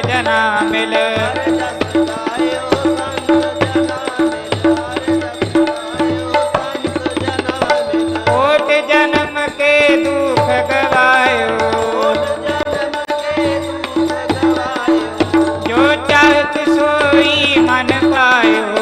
ਜਨਾ ਮਿਲ। ਹਰ ਜਸ ਗਾਇਓ ਸੰਤ ਜਨਾ ਮਿਲ ਹਰ ਜਸ ਗਾਇਓ ਸੰਤ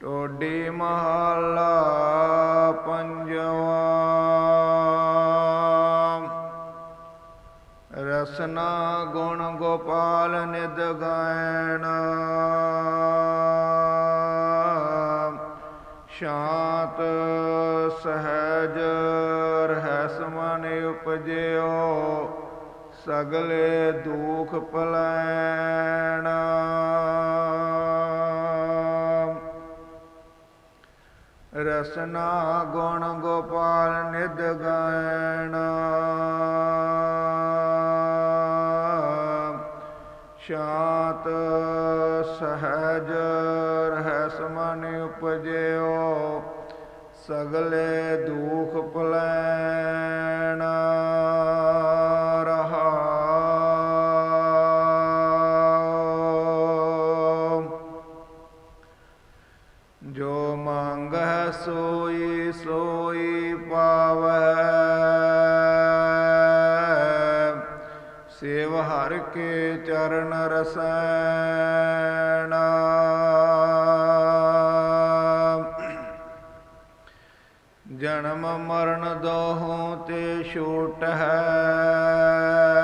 ਟੋਡੀ ਮਹਲਾ ਪੰਜਵਾ। ਰਸਨਾ ਗੁਣ ਗੋਪਾਲ ਨਿਦ ਗਾਇਣ। ਸ਼ਾਂਤ ਸਹਿਜ ਰਹਿਸ ਮਨ ਉਪਜਿਓ, ਸਗਲੇ ਦੁਖ ਪਲੈਣ। ਰਸਨਾ ਗੁਣ ਗੋਪਾਲ ਨਿਦ ਗਾਇਣ। ਸ਼ਾਂਤ ਸਹਿਜ ਰਹਿਸ ਮਨ ਉਪਜਿਓ ਸਗਲੇ ਦੁਖ ਪਲੈਣ। ਜੋ ਮੰਗੈ ਸੋਈ ਸੋਈ ਪਾਵੈ। ਸੇਵ ਹਰ ਕੇ ਚਰਨ ਰਸੈਣ। ਜਨਮ ਮਰਨ ਦੋਹੋਂ ਤੇ ਛੋਟ ਹੈ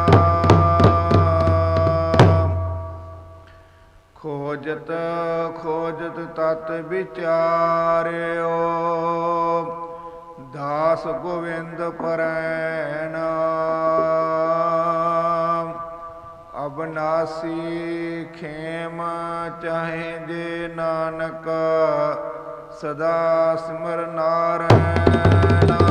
ਖੋਜਤ ਖੋਜਤ ਤਤ ਵਿਚਾਰਿਓ। ਦਾਸ ਗੋਵਿੰਦ ਪਰੈਣ। ਅਬਨਾਸੀ ਖੇਮ ਚਾਹੇ ਜੇ ਨਾਨਕ, ਸਦਾ ਸਿਮਰ ਨਾਰਾਇਣ।